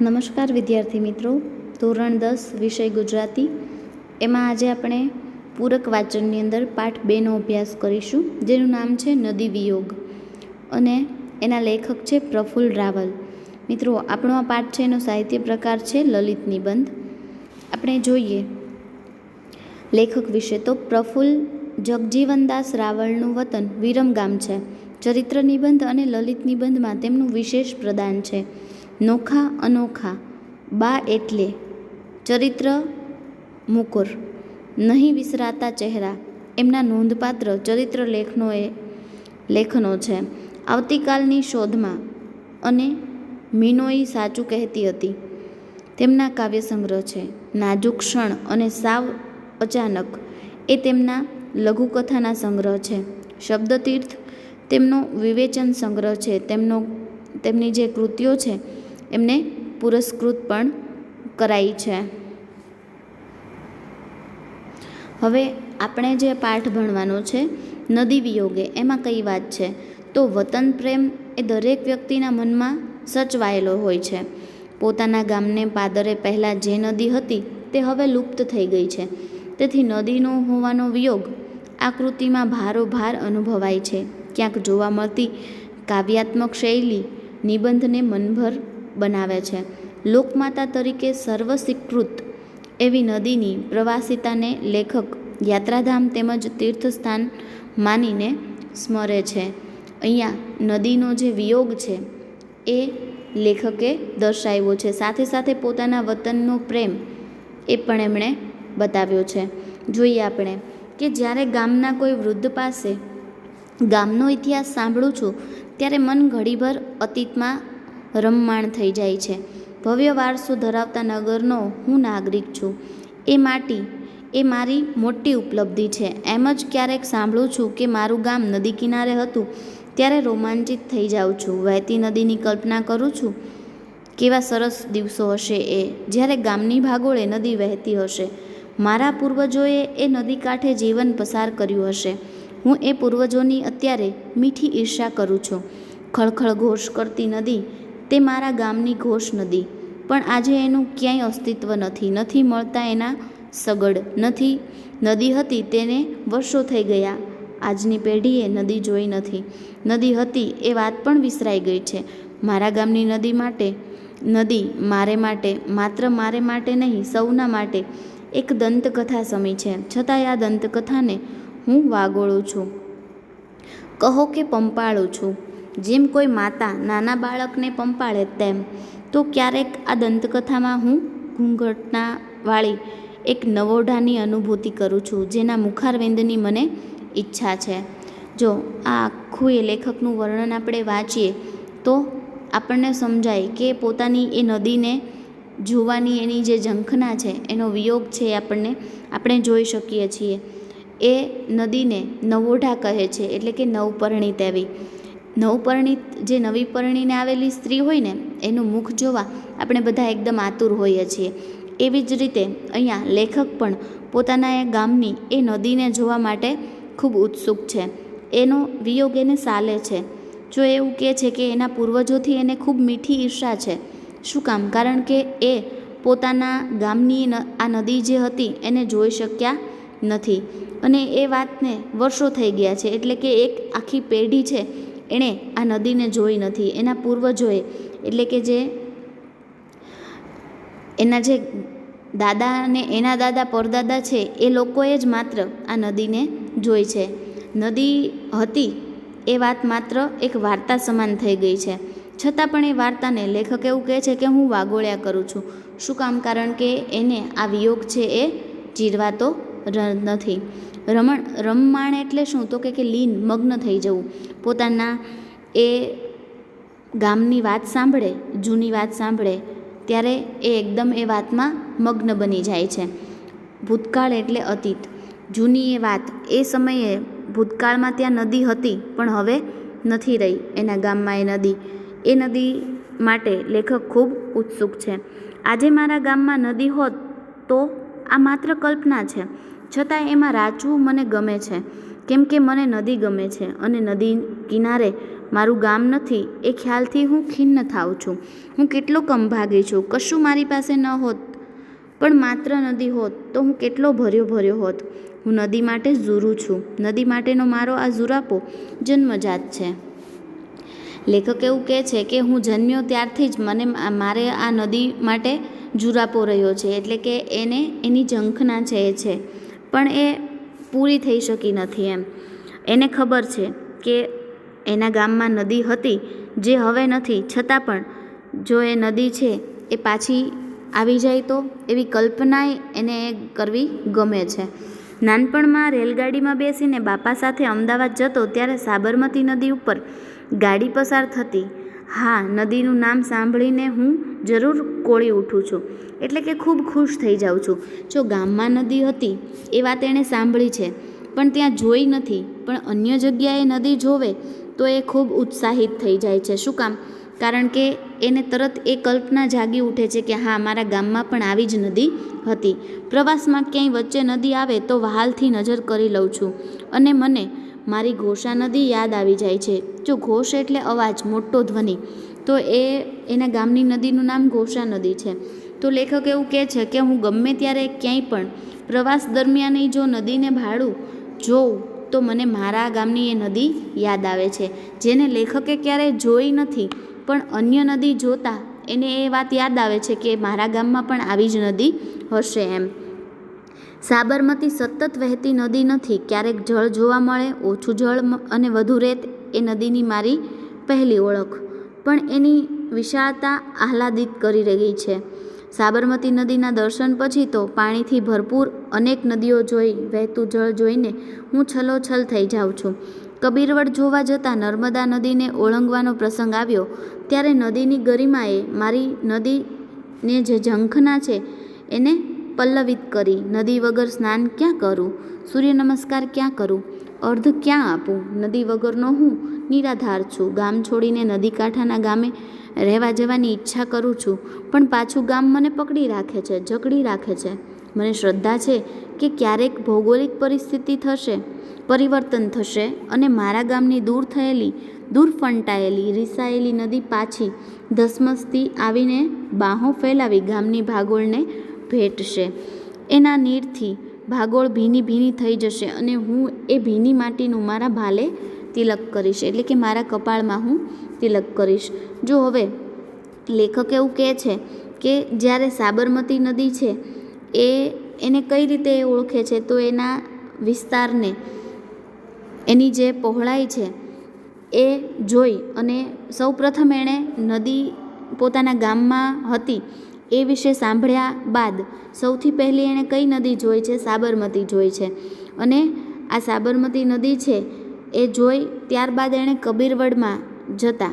નમસ્કાર વિદ્યાર્થી મિત્રો. ધોરણ દસ, વિષય ગુજરાતી. એમાં આજે આપણે પૂરક વાચનની અંદર પાઠ બેનો અભ્યાસ કરીશું, જેનું નામ છે નદી વિયોગ. અને એના લેખક છે પ્રફુલ્લ રાવલ. મિત્રો, આપણો આ પાઠ છે, એનો સાહિત્ય પ્રકાર છે લલિત નિબંધ. આપણે જોઈએ. લેખક વિશે તો પ્રફુલ્લ જગજીવનદાસ રાવળનું વતન વિરમગામ છે. ચરિત્ર નિબંધ અને લલિત નિબંધમાં તેમનું વિશેષ પ્રદાન છે. નોખા અનોખા, બા એટલે ચરિત્ર મુકુર, નહીં વિસરાતા ચહેરા. એમના નોંધપાત્ર ચરિત્ર લેખનો એ, લેખનો છે. આવતીકાલની શોધમાં અને મીનોઈ સાચું કહેતી હતી. તેમના કાવ્ય સંગ્રહ છે. નાજુક ક્ષણ અને સાવ અચાનક એ તેમના લઘુકથાના સંગ્રહ છે. શબ્દતીર્થ તેમનો વિવેચન સંગ્રહ છે. તેમનો, તેમની જે કૃતિઓ છે એમને પુરસ્કૃત પણ કરાઈ છે. હવે આપણે જે પાઠ ભણવાનો છે, નદી વિયોગે, એમાં કઈ વાત છે? તો વતન પ્રેમ એ દરેક વ્યક્તિના મનમાં સચવાયેલો હોય છે. પોતાના ગામને પાદરે પહેલાં જે નદી હતી, તે હવે લુપ્ત થઈ ગઈ છે. તેથી નદીનો હોવાનો વિયોગ આ કૃતિમાં ભારોભાર અનુભવાય છે. ક્યાંક જોવા મળતી કાવ્યાત્મક શૈલી નિબંધને મનભર બનાવે છે. લોકમાતા તરીકે સર્વસ્વીકૃત એવી નદીની પ્રવાસિતાને લેખક યાત્રાધામ તેમજ તીર્થસ્થાન માનીને સ્મરે છે. અહીંયા નદીનો જે વિયોગ છે એ લેખકે દર્શાવ્યો છે. સાથે સાથે પોતાના વતનનો પ્રેમ એ પણ એમણે બતાવ્યો છે. જોઈએ આપણે કે જ્યારે ગામના કોઈ વૃદ્ધ પાસે ગામનો ઇતિહાસ સાંભળું છું, ત્યારે મન ઘડીભર અતીતમાં રમમાણ થઈ જાય છે. ભવ્ય વારસો ધરાવતા નગરનો હું નાગરિક છું. એ માટી, એ મારી મોટી ઉપલબ્ધિ છે. એમ જ ક્યારેક સાંભળું છું કે મારું ગામ નદી કિનારે હતું, ત્યારે રોમાંચિત થઈ જાઉં છું. વહેતી નદીની કલ્પના કરું છું કેવા સરસ દિવસો હશે એ, જ્યારે ગામની ભાગોળે નદી વહેતી હશે. મારા પૂર્વજોએ એ નદી કાંઠે જીવન પસાર કર્યું હશે. હું એ પૂર્વજોની અત્યારે મીઠી ઈર્ષા કરું છું. ખળખળ ઘોષ કરતી નદી તે મારા ગામની ઘોષ નદી. પણ આજે એનું ક્યાંય અસ્તિત્વ નથી. નથી મળતા એના સગડ. નથી. નદી હતી તેને વર્ષો થઈ ગયા. આજની પેઢીએ નદી જોઈ નથી. નદી હતી એ વાત પણ વિસરાઈ ગઈ છે. મારા ગામની નદી માટે, નદી મારે માટે, માત્ર મારે માટે નહીં, સૌના માટે એક દંતકથા સમી છે. છતાંય આ દંતકથાને હું વાગોળું છું. કહો કે પંપાળું છું. જેમ કોઈ માતા નાના બાળકને પંપાળે તેમ, તો ક્યારેક આ દંતકથામાં હું ઘૂંઘટનાવાળી એક નવોઢાની અનુભૂતિ કરું છું, જેના મુખારવિંદની મને ઈચ્છા છે. જો આ આખું એ લેખકનું વર્ણન આપણે વાંચીએ, તો આપણને સમજાય કે પોતાની એ નદીને જોવાની એની જે ઝંખના છે, એનો વિયોગ છે એ આપણને, આપણે જોઈ શકીએ છીએ. એ નદીને નવોઢા કહે છે, એટલે કે નવપરણી એવી. નવપરણિત, જે નવી પરણીને આવેલી સ્ત્રી હોય ને એનું મુખ જોવા આપણે બધા એકદમ આતુર હોઈએ છીએ. એવી જ રીતે અહીંયા લેખક પણ પોતાના એ ગામની, એ નદીને જોવા માટે ખૂબ ઉત્સુક છે. એનો વિયોગ એને સાલે છે. જો એવું કહે છે કે એના પૂર્વજોથી એને ખૂબ મીઠી ઈર્ષા છે, શું કામ? કારણ કે એ પોતાના ગામની આ નદી જે હતી એને જોઈ શક્યા નથી. અને એ વાતને વર્ષો થઈ ગયા છે. એટલે કે એક આખી પેઢી છે એણે આ નદીને જોઈ નથી. એના પૂર્વજોએ, એટલે કે જે એના જે દાદા અને એના દાદા પરદાદા છે, એ લોકોએ જ માત્ર આ નદીને જોઈ છે. નદી હતી એ વાત માત્ર એક વાર્તા સમાન થઈ ગઈ છે. છતાં પણ એ વાર્તાને લેખક એવું કહે છે કે હું વાગોળ્યા કરું છું. શું કામ? કારણ કે એને આ વિયોગ છે એ જીરવાતો નથી. રમણ, રમમાણ એટલે શું? તો કે લીન, મગ્ન થઈ જવું. પોતાના એ ગામની વાત સાંભળે, જૂની વાત સાંભળે, ત્યારે એ એકદમ એ વાતમાં મગ્ન બની જાય છે. ભૂતકાળ એટલે અતીત. જૂની એ વાત એ સમયે ભૂતકાળમાં ત્યાં નદી હતી, પણ હવે નથી રહી. એના ગામમાં એ નદી. એ નદી માટે લેખક ખૂબ ઉત્સુક છે. આજે મારા ગામમાં નદી હોત તો આ માત્ર કલ્પના છે. છતાં એમાં રાચવું મને ગમે છે, કેમ કે મને નદી ગમે છે અને નદી કિનારે મારું ગામ નથી, એ ખ્યાલથી હું ખિન્ન થાઉં છું. હું કેટલો કંભાગી છું, કશું મારી પાસે ન હોત, પણ માત્ર નદી હોત તો હું કેટલો ભર્યો ભર્યો હોત. હું નદી માટે ઝૂરું છું, નદી માટેનો મારો આ ઝુરાપો જન્મજાત છે. લેખક એવું કહે છે કે હું જન્મ્યો ત્યારથી જ મને મારે આ નદી માટે જુરાપો રહ્યો છે, એટલે કે એને એની ઝંખના છે એ છે. પણ એ પૂરી થઈ શકી નથી એમ. એને ખબર છે કે એના ગામમાં નદી હતી જે હવે નથી. છતાં પણ જો એ નદી છે એ પાછી આવી જાય તો એવી કલ્પનાએ એને કરવી ગમે છે. નાનપણમાં રેલગાડીમાં બેસીને બાપા સાથે અમદાવાદ જતો ત્યારે સાબરમતી નદી ઉપર ગાડી પસાર થતી હા, નદીનું નામ સાંભળીને હું જરૂર કોળી ઉઠું છું. એટલે કે ખૂબ ખુશ થઈ જાઉં છું. જો ગામમાં નદી હતી, એ વાત એણે સાંભળી છે. પણ ત્યાં જોઈ નથી. પણ અન્ય જગ્યાએ નદી જોવે, તો એ ખૂબ ઉત્સાહિત થઈ જાય છે. શું કામ? કારણ કે એને તરત એ કલ્પના જાગી ઉઠે છે કે હા, મારા ગામમાં પણ આવી જ નદી હતી. પ્રવાસમાં ક્યાંય વચ્ચે નદી આવે તો વહાલથી નજર કરી લઉં છું. અને મને મારી ઘોષા નદી યાદ આવી જાય છે. જો ઘોષ એટલે અવાજ, મોટો ધ્વનિ, તો એ એના ગામની નદીનું નામ ઘોષા નદી છે. તો લેખક એવું કહે છે કે હું ગમે ત્યારે ક્યાંય પણ પ્રવાસ દરમિયાન જો નદીને ભાડું જોઉં, તો મને મારા ગામની એ નદી યાદ આવે છે. જેને લેખકે ક્યારેય જોઈ નથી, પણ અન્ય નદી જોતા એને એ વાત યાદ આવે છે કે મારા ગામમાં પણ આવી જ નદી હશે એમ. સાબરમતી સતત વહેતી નદી નથી. ક્યારેક જળ જોવા મળે, ઓછું જળ અને વધુ રેત એ નદીની મારી પહેલી ઓળખ. પણ એની વિશાળતા આહલાદિત કરી રહી છે. સાબરમતી નદીના દર્શન પછી તો પાણીથી ભરપૂર અનેક નદીઓ જોઈ, વહેતું જળ જોઈને હું છલોછલ થઈ જાઉં છું. કબીરવડ જોવા જતાં નર્મદા નદીને ઓળંગવાનો પ્રસંગ આવ્યો, ત્યારે નદીની ગરિમાએ મારી નદીને જે ઝંખના છે એને પલ્લવિત કરી નદી વગર સ્નાન ક્યાં કરું? સૂર્ય નમસ્કાર ક્યાં કરું? અર્ધ ક્યાં આપું? નદી વગરનો હું નિરાધાર છું. ગામ છોડીને નદી કાંઠાના ગામે રહેવા જવાની ઈચ્છા કરું છું, પણ પાછું ગામ મને પકડી રાખે છે, જકડી રાખે છે. મને શ્રદ્ધા છે કે ક્યારેક ભૌગોલિક પરિસ્થિતિ થશે, પરિવર્તન થશે અને મારા ગામની દૂર થયેલી, દૂર ફંટાયેલી, રિસાયેલી નદી પાછી ધસમસતી આવીને બાહો ફેલાવી ગામની ભાગોળને ભેટશે. એના નીરથી ભાગોળ ભીની ભીની થઈ જશે અને હું એ ભીની માટીનું મારા ભાલે તિલક કરીશ. એટલે કે મારા કપાળમાં હું તિલક કરીશ. જો હવે લેખક એવું કહે છે કે જ્યારે સાબરમતી નદી છે, એ એને કઈ રીતે એ ઓળખે છે? તો એના વિસ્તારને એની જે પહોળાઈ છે, એ જોઈ અને સૌપ્રથમ એણે નદી પોતાના ગામમાં હતી એ વિશે સાંભળ્યા બાદ સૌથી પહેલી એણે કઈ નદી જોઈ છે? સાબરમતી જોઈ છે. અને આ સાબરમતી નદી છે એ જોઈ ત્યારબાદ એણે કબીરવડમાં જતા.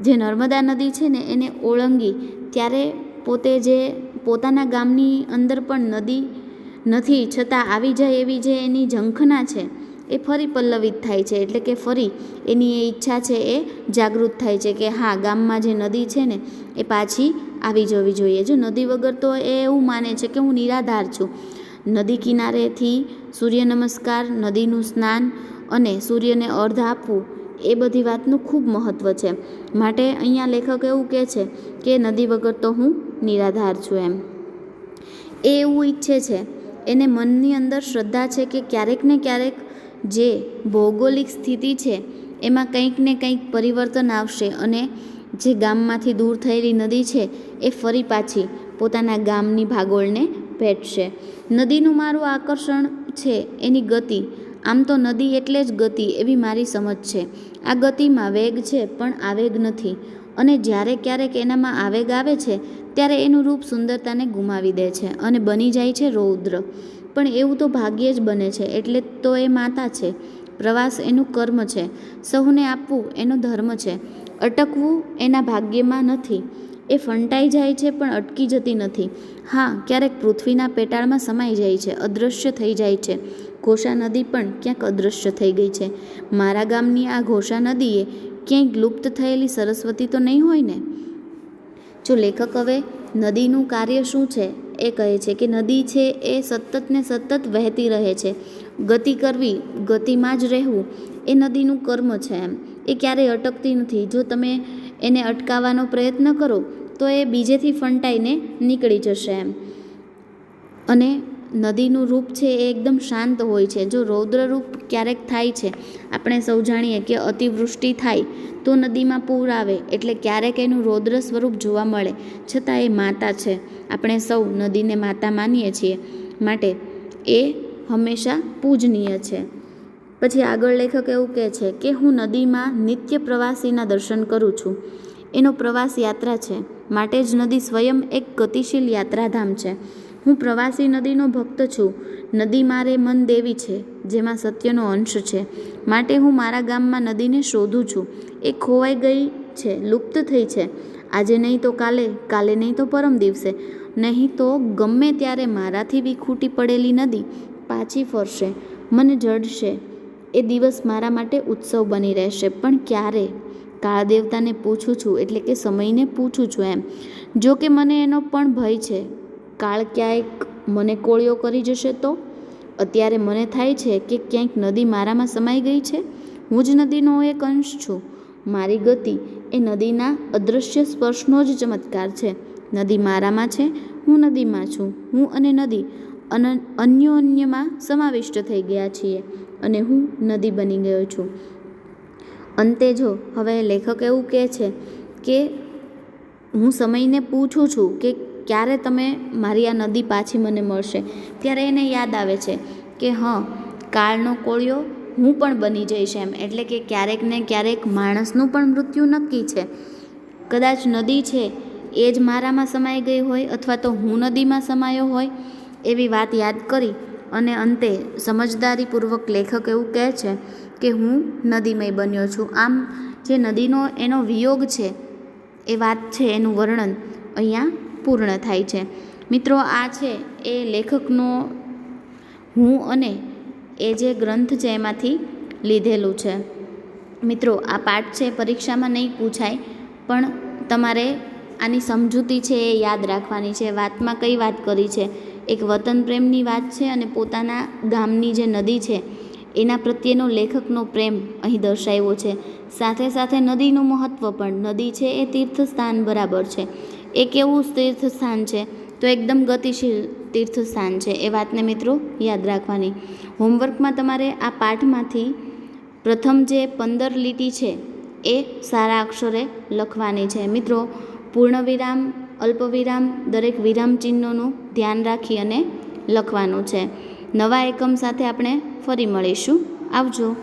જે નર્મદા નદી છે ને, એને ઓળંગી ત્યારે પોતે જે પોતાના ગામની અંદર પણ નદી નથી, છતાં આવી જાય એવી જે એની ઝંખના છે, એ ફરી પલ્લવિત થાય છે. એટલે કે ફરી એની એ ઈચ્છા છે એ જાગૃત થાય છે કે હા, ગામમાં જે નદી છે ને, એ પાછી આવી જવી જોઈએ. જો નદી વગર તો એ એવું માને છે કે હું નિરાધાર છું. નદી કિનારેથી સૂર્ય નમસ્કાર નદીનું સ્નાન અને સૂર્યને અર્ધ આપવું એ બધી વાતનું ખૂબ મહત્ત્વ છે. માટે અહીંયા લેખક એવું કહે છે કે નદી વગર તો હું નિરાધાર છું એમ. એ એવું ઈચ્છે છે. એને મનની અંદર શ્રદ્ધા છે કે ક્યારેક ને ક્યારેક જે ભૌગોલિક સ્થિતિ છે એમાં કંઈક ને કંઈક પરિવર્તન આવશે અને જે ગામમાંથી દૂર થયેલી નદી છે, એ ફરી પાછી પોતાના ગામની ભાગોળને ભેટશે. નદીનું મારું આકર્ષણ છે એની ગતિ. આમ તો નદી એટલે જ ગતિ એવી મારી સમજ છે. આ ગતિમાં વેગ છે, પણ આવેગ નથી. અને જ્યારે ક્યારેક એનામાં આવેગ આવે છે, ત્યારે એનું રૂપ સુંદરતાને ગુમાવી દે છે અને બની જાય છે રૌદ્ર. પણ એવું તો ભાગ્યે જ બને છે, એટલે તો એ માતા છે. પ્રવાસ એનું કર્મ છે. સહુને આપવું એનો ધર્મ છે. અટકવું એના ભાગ્યમાં નથી. એ ફંટાઈ જાય છે પણ અટકી જતી નથી. હા, ક્યારેક પૃથ્વીના પેટાળમાં સમાઈ જાય છે, અદૃશ્ય થઈ જાય છે. ઘોષા નદી પણ ક્યાંક અદૃશ્ય થઈ ગઈ છે. મારા ગામની આ ઘોષા નદીએ ક્યાંય લુપ્ત થયેલી સરસ્વતી તો નહીં હોય ને? જો લેખક હવે નદીનું કાર્ય શું છે, એ કહે છે કે નદી છે એ સતત ને સતત વહેતી રહે છે. ગતિ કરવી ગતિમાં જ રહેવું એ નદીનું કર્મ છે એમ. એ ક્યારેય અટકતી નથી. જો તમે એને અટકાવવાનો પ્રયત્ન કરો, તો એ બીજેથી ફંટાઈને નીકળી જશે એમ. અને નદીનું રૂપ છે એ એકદમ શાંત હોય છે. જો રૌદ્ર રૂપ ક્યારેક થાય છે, આપણે સૌ જાણીએ કે અતિવૃષ્ટિ થાય, તો નદીમાં પૂર આવે, એટલે ક્યારેક એનું રૌદ્ર સ્વરૂપ જોવા મળે. છતાં એ માતા છે. આપણે સૌ નદીને માતા માનીએ છીએ. માટે એ હંમેશા પૂજનીય છે. પછી આગળ લેખક એવું કહે છે કે હું નદીમાં નિત્ય પ્રવાસીના દર્શન કરું છું. એનો પ્રવાસ યાત્રા છે. માટે જ નદી સ્વયં એક ગતિશીલ યાત્રાધામ છે. હું પ્રવાસી નદીનો ભક્ત છું. નદી મારે મન દેવી છે, જેમાં સત્યનો અંશ છે. માટે હું મારા ગામમાં નદીને શોધું છું. એ ખોવાઈ ગઈ છે, લુપ્ત થઈ છે. આજે નહીં તો કાલે કાલે નહીં તો પરમ દિવસે. નહીં તો ગમે ત્યારે મારાથી વિખૂટી પડેલી નદી પાછી ફરશે. મને જડશે. એ દિવસ મારા માટે ઉત્સવ બની રહેશે. પણ ક્યારે? કાળ દેવતાને પૂછું છું, એટલે કે સમયને પૂછું છું એમ. જો કે મને એનો પણ ભય છે. કાળ ક્યાંક મને કોળિયો કરી જશે તો? અત્યારે મને થાય છે કે ક્યાંક નદી મારામાં સમાઈ ગઈ છે? હું જ નદીનો એક અંશ છું. મારી ગતિ એ નદીના અદૃશ્ય સ્પર્શનો જ ચમત્કાર છે. નદી મારામાં છે, હું નદીમાં છું. હું અને નદી અન, અન્યોન્યમાં સમાવિષ્ટ થઈ ગયા છીએ અને હું નદી બની ગયો છું. અંતે જો હવે લેખક એવું કહે છે કે, હું સમયને પૂછું છું કે ક્યારે તમે મારી આ નદી પાછી મને મળશે, ત્યારે એને યાદ આવે છે કે હં, કાળનો કોળિયો હું પણ બની જઈશ એમ, એટલે કે ક્યારેક ને ક્યારેક માણસનું પણ મૃત્યુ નક્કી છે. કદાચ નદી છે, એ જ મારામાં સમાઈ ગઈ હોય અથવા તો હું નદીમાં સમાયો હોય એવી વાત યાદ કરી અને અંતે સમજદારીપૂર્વક લેખક એવું કહે છે કે હું નદીમય બન્યો છું. આમ જે નદીનો એનો વિયોગ છે, એ વાત છે, એનું વર્ણન અહીંયા પૂર્ણ થાય છે. મિત્રો, આ છે એ લેખકનો હું અને એ જે ગ્રંથ છે એમાંથી લીધેલું છે. મિત્રો, આ પાઠ છે, પરીક્ષામાં નહીં પૂછાય, પણ તમારે આની સમજૂતી છે એ યાદ રાખવાની છે. વાતમાં કઈ વાત કરી છે? એક વતન પ્રેમની વાત છે અને પોતાના ગામની જે નદી છે, એના પ્રત્યેનો લેખકનો પ્રેમ અહીં દર્શાવ્યો છે. સાથે સાથે નદીનું મહત્ત્વ પણ, નદી છે એ તીર્થસ્થાન બરાબર છે. એ કેવું તીર્થસ્થાન છે? તો એકદમ ગતિશીલ તીર્થસ્થાન છે. એ વાતને મિત્રો યાદ રાખવાની. હોમવર્કમાં તમારે આ પાઠમાંથી પ્રથમ જે પંદર લીટી છે, એ સારા અક્ષરે લખવાની છે. મિત્રો, પૂર્ણવિરામ અલ્પવિરામ, દરેક વિરામ ચિહ્નોનું ધ્યાન રાખી અને લખવાનું છે. નવા એકમ સાથે આપણે ફરી મળીશું. આવજો.